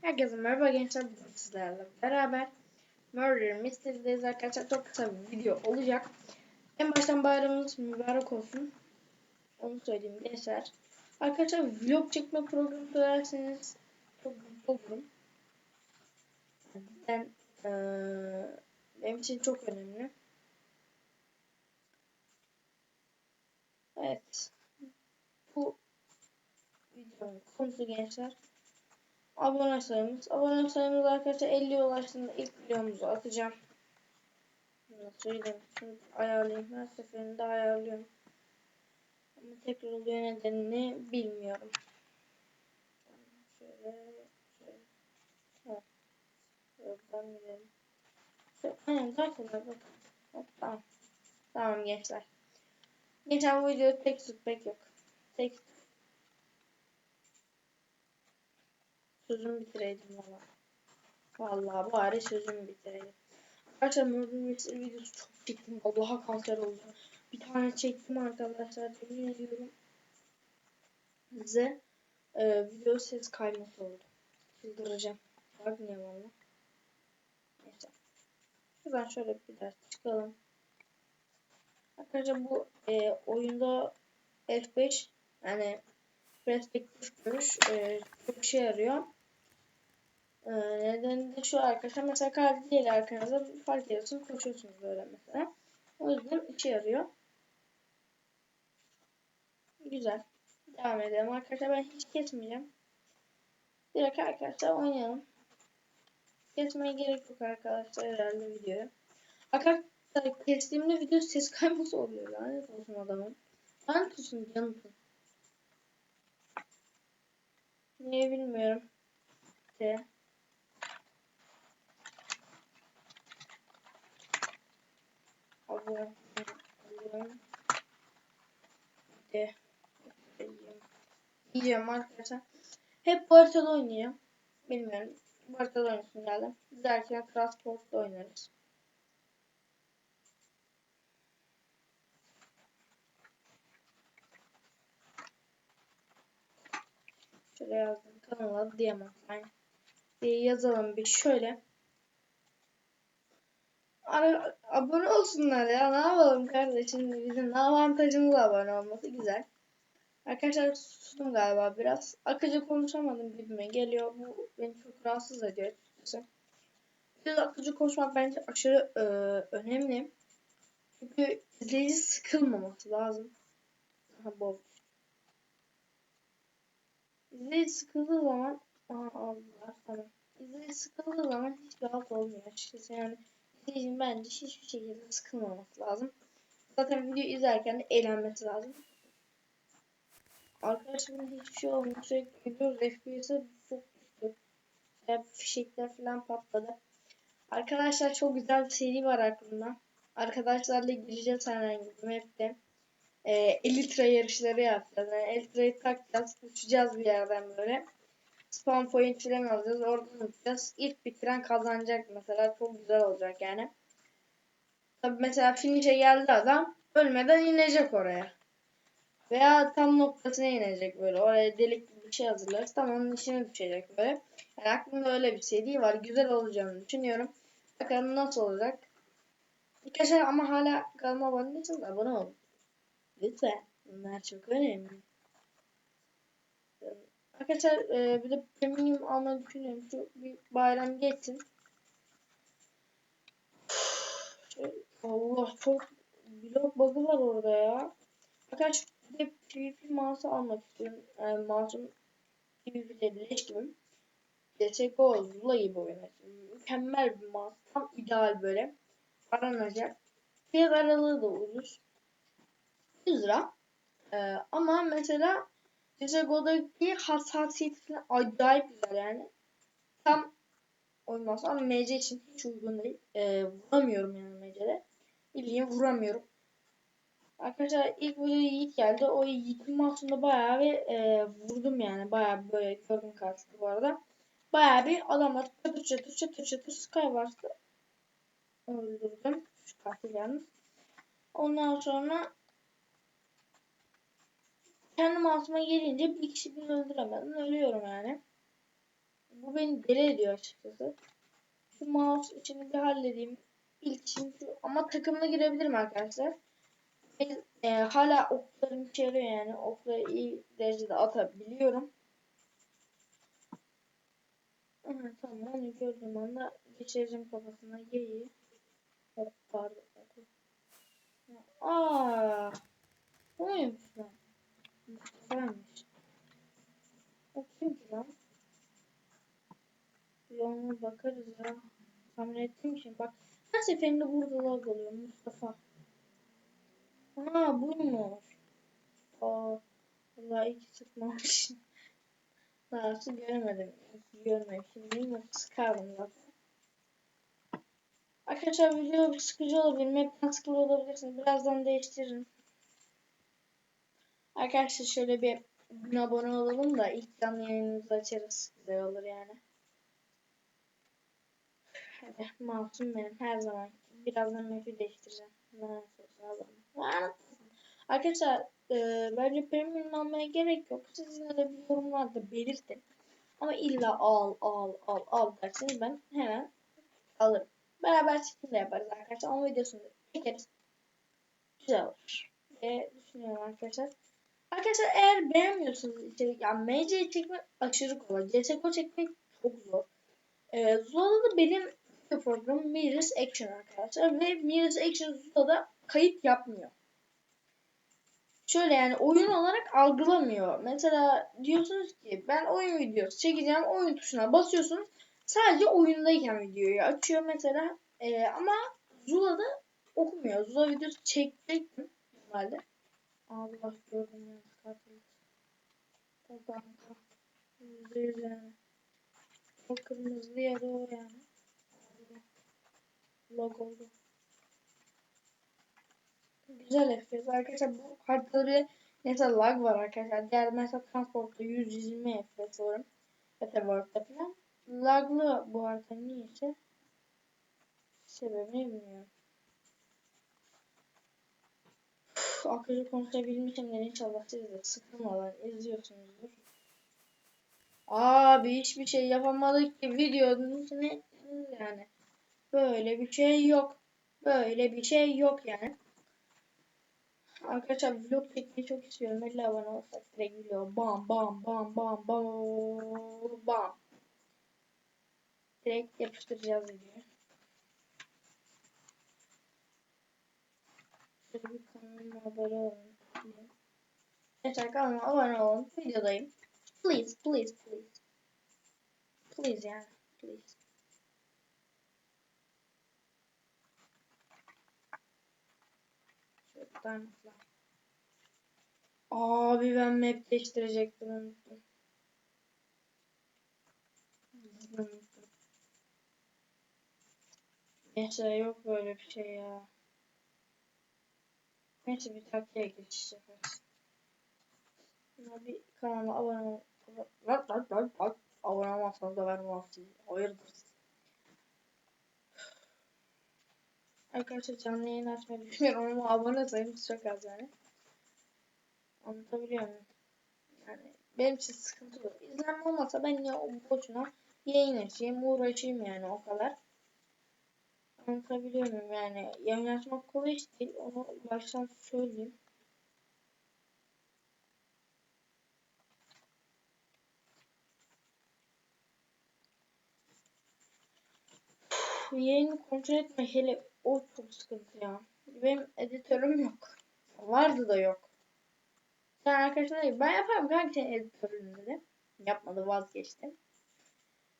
Herkese merhaba gençler. Sizlerle beraber Murder Mystery'deyiz arkadaşlar. Çok kısa bir video olacak. En baştan bayramınız mübarek olsun. Onu söyleyeyim gençler. Arkadaşlar vlog çekme programı söylerseniz çok mutlu olurum. Ben, eee, benim için çok önemli. Evet. Bu videonun konusu gençler abone sayımız. Abone sayımız arkadaşlar 50 ulaştığında ilk videomuzu atacağım. Söyleyeyim. Şunu ayarlayayım. Her seferinde ayarlıyorum. Ama tekrar oluyor nedenini bilmiyorum. Şöyle şöyle. Ha. Buradan tamam. Tamam gençler. Geçen bu videoda tek tutmak yok. Tek Sözümü bitireydim valla. Valla bari sözümü bitireydim. Arkadaşlar Murder Mystery videosu çok çektim. Allah'a kanser olacağım. Bir tane çektim arkadaşlar. Yemin ediyorum. Size e, video ses kayması oldu. Çıldıracağım. Bak niye valla. Neyse. Şuradan şöyle bir ders çıkalım. Arkadaşlar bu e, oyunda F5 yani perspektif görüş e, çok işe yarıyor. Ee, nedeni de şu arkadaşlar mesela kar değil arkanızda fark ediyorsunuz koşuyorsunuz böyle mesela. O yüzden işe yarıyor. Güzel. Devam edelim arkadaşlar ben hiç kesmeyeceğim. Direkt arkadaşlar oynayalım. Kesmeye gerek yok arkadaşlar herhalde videoyu. Arkadaşlar kestiğimde video ses kayması oluyor lanet olsun adamın. Lanet olsun canım. Niye bilmiyorum. İşte. Alıyorum. Alıyorum. Arkadaşlar. Hep bu haritada oynayacağım. Bilmiyorum. Haritada oynasın geldim. Derken Transport'ta oynarız. Şöyle yazdım. Kanala diyemem. Yani diye yazalım bir şöyle. Ara, abone olsunlar ya. Ne yapalım kardeşim? Bizim avantajımız abone olması güzel. Arkadaşlar sustum galiba biraz. Akıcı konuşamadım gibime geliyor. Bu beni çok rahatsız ediyor açıkçası. Biraz akıcı konuşmak bence aşırı e, önemli. Çünkü izleyici sıkılmaması lazım. Aha bol. İzleyici sıkıldığı zaman Aha aldılar tamam. İzleyici sıkıldığı zaman hiç rahat olmuyor açıkçası yani izleyicinin bence hiçbir şekilde sıkılmaması lazım. Zaten video izlerken de eğlenmesi lazım. Arkadaşlar hiçbir şey olmuyor. Sürekli gidiyoruz. FPS'e çok düştü. Fişekler falan patladı. Arkadaşlar çok güzel bir seri var aklımda. Arkadaşlarla gireceğiz herhangi bir map'te. Ee, Elytra yarışları yapacağız. Yani Elytra'yı takacağız. Uçacağız bir yerden böyle spawn point falan alacağız. Oradan uçacağız. İlk bitiren kazanacak mesela. Çok güzel olacak yani. Tabi mesela finish'e geldi adam. Ölmeden inecek oraya. Veya tam noktasına inecek böyle. Oraya delik bir şey hazırlarız. Tam onun içine düşecek böyle. Yani aklımda öyle bir seri var. Güzel olacağını düşünüyorum. Bakalım nasıl olacak. Arkadaşlar ama hala kanalıma abone değilseniz abone olun. Lütfen. Bunlar çok önemli. Arkadaşlar e, bir de premium almayı düşünüyorum. Şu bir bayram geçsin. Şey, Allah çok blok bug'ı var orada ya. Arkadaşlar bir de PvP mouse almak istiyorum. Yani mouse'um PvP'de leş gibi. CSGO Zula gibi oynar. Mükemmel bir mouse. Tam ideal böyle. Aranacak. Fiyat aralığı da ucuz. 100 lira. Ee, ama mesela CSGO'daki hassasiyeti falan acayip güzel yani. Tam olmaz ama MC için hiç uygun değil. Ee, vuramıyorum yani MC'de. Bildiğin vuramıyorum. Arkadaşlar ilk video Yiğit geldi. O Yiğit'in aslında bayağı bir e, vurdum yani. Bayağı böyle gördüm karşısında bu arada. Bayağı bir adamlar çatır çatır çatır çatır Skywars'ı öldürdüm. Şu katil yalnız. Ondan sonra kendi mouse'uma gelince bir kişi bile öldüremeden ölüyorum yani. bu beni deli ediyor açıkçası. Şu mouse işini bir halledeyim. İlk işim şu. Ama takımına girebilirim arkadaşlar. Ben, e, hala oklarım işe yarıyor yani. Okları iyi derecede atabiliyorum. Aha, tamam onu gördüğüm anda geçireceğim kafasına geyi. Ok pardon. oku. Aa, bu muymuş lan? Mustafa'ymış. O kim ki lan? Bir ona bakarız ya. Tahmin ettiğim için bak. Her seferinde burada lag oluyor Mustafa. Ha buymuş. Aa, vallahi iyi ki sıkmamış. Daha göremedim. Görmemişim. Bilmiyorum sıkardım zaten. Arkadaşlar video bir sıkıcı olabilir. Map'ten sıkılı olabilirsiniz. Birazdan değiştiririm. Arkadaşlar şöyle bir bin abone olalım da ilk canlı yayınımızı açarız. Güzel olur yani. Hadi masum benim her zaman. Birazdan map'i değiştireceğim. Lanet olsun. Arkadaşlar e, bence premium almaya gerek yok. Siz yine de bir yorumlarda belirtin. Ama illa al al al al derseniz ben hemen alırım. Beraber çekim de yaparız arkadaşlar. Onun videosunu çekeriz. Güzel olur. Diye düşünüyorum arkadaşlar. Arkadaşlar eğer beğenmiyorsanız içerik, yani MC çekmek aşırı kolay. CSGO çekmek çok zor. Ee, Zula'da da benim programım Mirror's Action arkadaşlar. Ve Mirror's Action Zula'da kayıt yapmıyor. Şöyle yani oyun olarak algılamıyor. Mesela diyorsunuz ki ben oyun videosu çekeceğim. Oyun tuşuna basıyorsunuz. Sadece oyundayken videoyu açıyor mesela. Ee, ama Zula'da okumuyor. Zula videosu çekecektim normalde. Allah gördüm ya. Katil. O banka. Yani. O kırmızı yer o yani. Log oldu. Güzel FPS arkadaşlar. Bu haritada bir mesela lag var arkadaşlar. Diğer mesela transportta 120 FPS alırım. Betterworld'da falan. Laglı bu harita niyeyse. Sebebini bilmiyorum. Akıcı konuşabilmişimdir inşallah siz de sıkılmadan izliyorsunuzdur. Abi hiçbir şey yapamadık ki videonun ne yani. Böyle bir şey yok. Böyle bir şey yok yani. Arkadaşlar vlog çekmeyi çok istiyorum. 50 abone olsak direkt video bam bam bam bam bam bam. Direkt yapıştıracağız videoyu. Şöyle bir kanalıma abone olun. Arkadaşlar kanalıma abone olun. Videodayım. Please, please, please. Please yani. Please. Diamondlar. Abi ben map değiştirecektim unuttum. Neyse yok böyle bir şey ya. Neyse bir taktiğe. Buna bir kanala abone ol. Bak bak bak bak. Abone olmazsanız da vermem sizi. Hayırdır. Arkadaşlar canlı yayın açmayı düşünüyorum ama abone sayımız çok az yani. Anlatabiliyor muyum? Yani benim için sıkıntı yok. İzlenme olmasa ben ya boşuna yayın açayım uğraşayım yani o kadar. Anlatabiliyor muyum yani yayın kolay iş değil onu baştan söyleyeyim. yayını kontrol etme hele o çok sıkıntı ya. Benim editörüm yok. Vardı da yok. Sen arkadaşlar ben yaparım kanka senin editörünü dedi. Yapmadı vazgeçtim.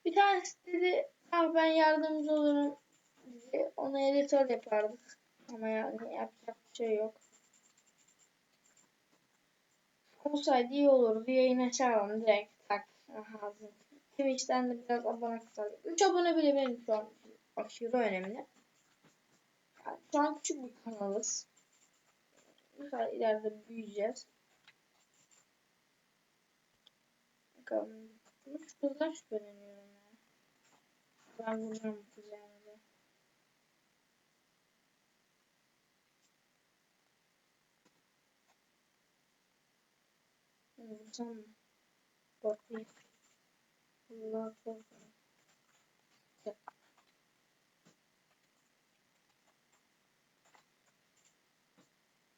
Bir tanesi dedi ah ben yardımcı olurum dedi. Onu editör yapardık. Ama yani yapacak bir şey yok. Olsaydı iyi olurdu. Yayın açardım direkt. Tak. Aha. Twitch'ten de biraz abone kısaldı. 3 abone bile benim şu an aşırı önemli. Yani şu an küçük bir kanalız. Mesela ileride büyüyeceğiz. Bakalım. Şu kızdan şüpheleniyorum ya. Ben vuracağım bu mı? Korkmayayım. Allah korkun.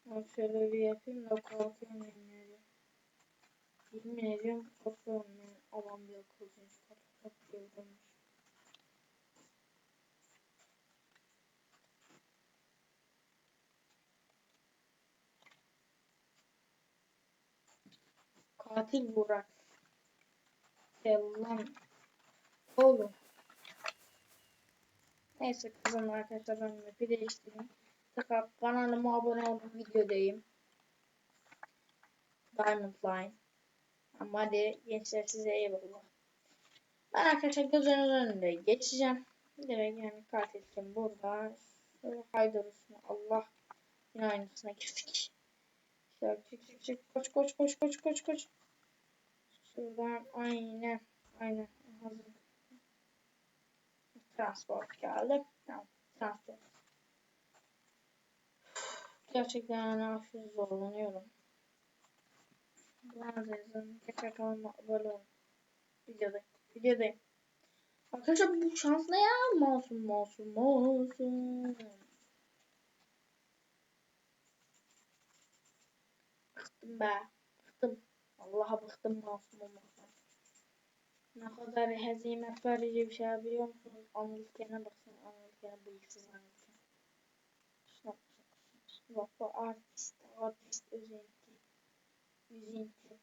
Ben şöyle bir yapayım da korkuyorum yemin ediyorum. Yemin ediyorum korkuyorum yani. Aman bir akılcı. Çok Katil Burak. Yalan. Oğlum. Neyse kızım arkadaşlar ben map'i değiştireyim. Tekrar kanalıma abone olun videodayım. Diamond Line. Ama hadi gençler size eyvallah. Ben arkadaşlar gözünüzün önünde geçeceğim. Direkt yani katilken burada. Şöyle. Allah. Yine aynısına girdik. Şöyle çık çık çık. Koş koş koş koş koş koş. Şuradan aynen. Aynen. Hazır. Transport geldi. Tamam. Transport. Gerçekten aşırı zorlanıyorum. Neredeyim? Tekrar kanalıma abone olun. Videodayım. Videodayım. Arkadaşlar bu şans ne ya? Masum masum masum. Bıktım be. Bıktım. Allah'a bıktım masum olmaktan. Ne kadar hezimet verici bir şey biliyor musunuz? Anılırken baksana anılırken bıyıksız anılırken. Şuna bakın. Bak bu artist, artist üzüntü. Üzüntü.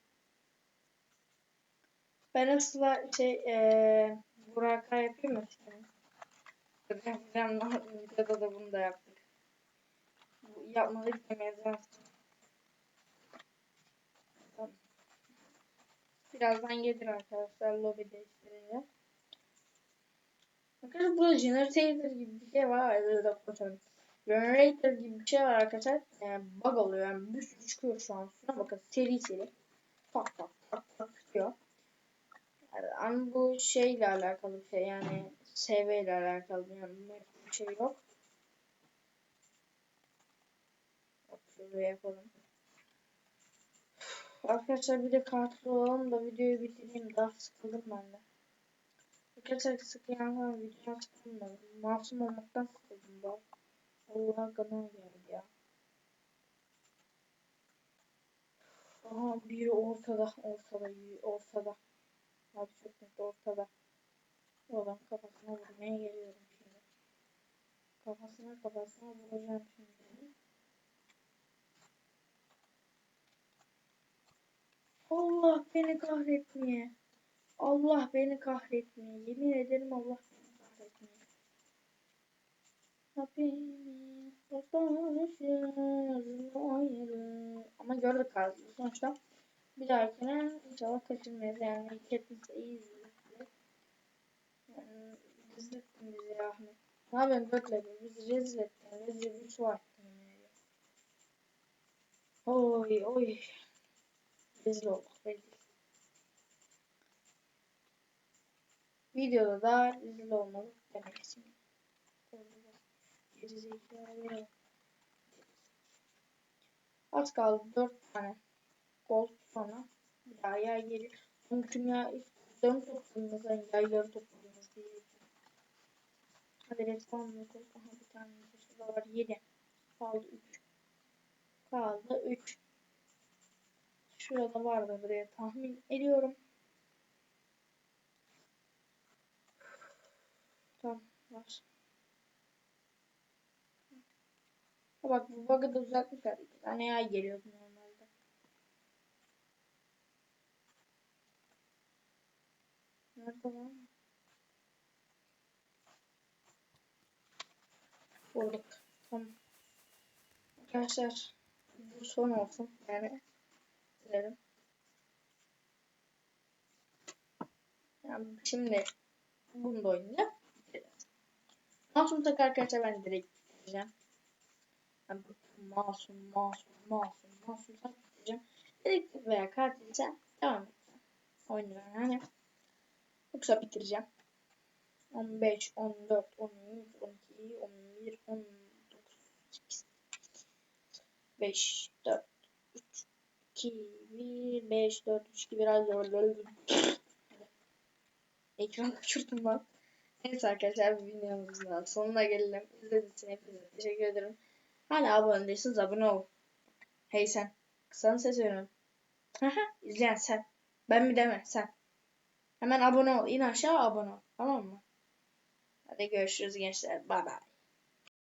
Ben aslında şey eee Burak'a yapayım mı? Yapacağım. Videoda da bunu da yaptık. Yapmadık demeyeceğim. Birazdan gelir arkadaşlar lobi değiştirince. Arkadaşlar burada generator gibi bir şey var. Öyle konuşalım. Generator gibi bir şey var arkadaşlar. Yani bug oluyor. Yani bir sürü çıkıyor şu an. Şuna bakın seri seri. Tak tak tak tak çıkıyor. Yani, bu şeyle alakalı bir şey. Yani SV ile alakalı yani bir şey yok. Şuraya yapalım. Arkadaşlar bir de katil olalım da videoyu bitireyim. Daha sıkıldım ben de. Arkadaşlar sıkılan falan videodan sıkıldım ben. Masum olmaktan sıkıldım bu. Allah kanal geldi ya. Aha biri ortada, ortada, ortada. Abi çok net ortada. O adam kafasına vurmaya geliyorum şimdi. Kafasına kafasına vuracağım şimdi. Allah beni kahretmeye. Allah beni kahretmeye. Yemin ederim Allah beni kahretmeye. Hepimiz dostlaşırız ayrı. Ama gördük kaldı sonuçta. Bir dahakine inşallah kaçırmayız. Yani Katniss iyi izledi. Yani rezil ettin bizi ya Ahmet. Ne dört level? Bizi rezil ettin. Rezil bir su attın. Oy oy. Rezil olduk. Rezil. Videoda da rezil olmadık demek için. Az kaldı. Dört tane. Gol sonra. Bir daha yay gelir. Mümkün ya dön topladığımızda yayları topladığımız değil. Hadi respawn yapalım. Aha bir tane şurada var. Yedi. Kaldı üç. Kaldı üç. Şurada vardı buraya tahmin ediyorum. Tamam var. Bak bu bug'ı da uzatmışlar. İki tane yay geliyordu normalde. Nerede lan? Bulduk. Tamam. Arkadaşlar bu son olsun. Yani dilerim. Yani şimdi bunu da oynayacağım. Masum tak arkadaşlar ben direkt gideceğim. Yani masum, masum, masum, masum tak gideceğim. Dedektif veya katilse devam edeceğim. Oynuyor yani. Yoksa bitireceğim. 15, 14, 13, 12, 11, 19, 8, 5, 4, 3, 2, 1, 5, 4, 3, 2, 1, hadi Ekran kaçırdım lan. Neyse arkadaşlar videomuzun sonuna gelelim. İzlediğiniz için hepinize teşekkür ederim. Hala abone değilseniz abone ol. Hey sen. Sana ses veriyorum. Haha, İzleyen sen. Ben mi deme sen. Hemen abone ol. İn aşağı abone ol. Tamam mı? Hadi görüşürüz gençler. Bye bye.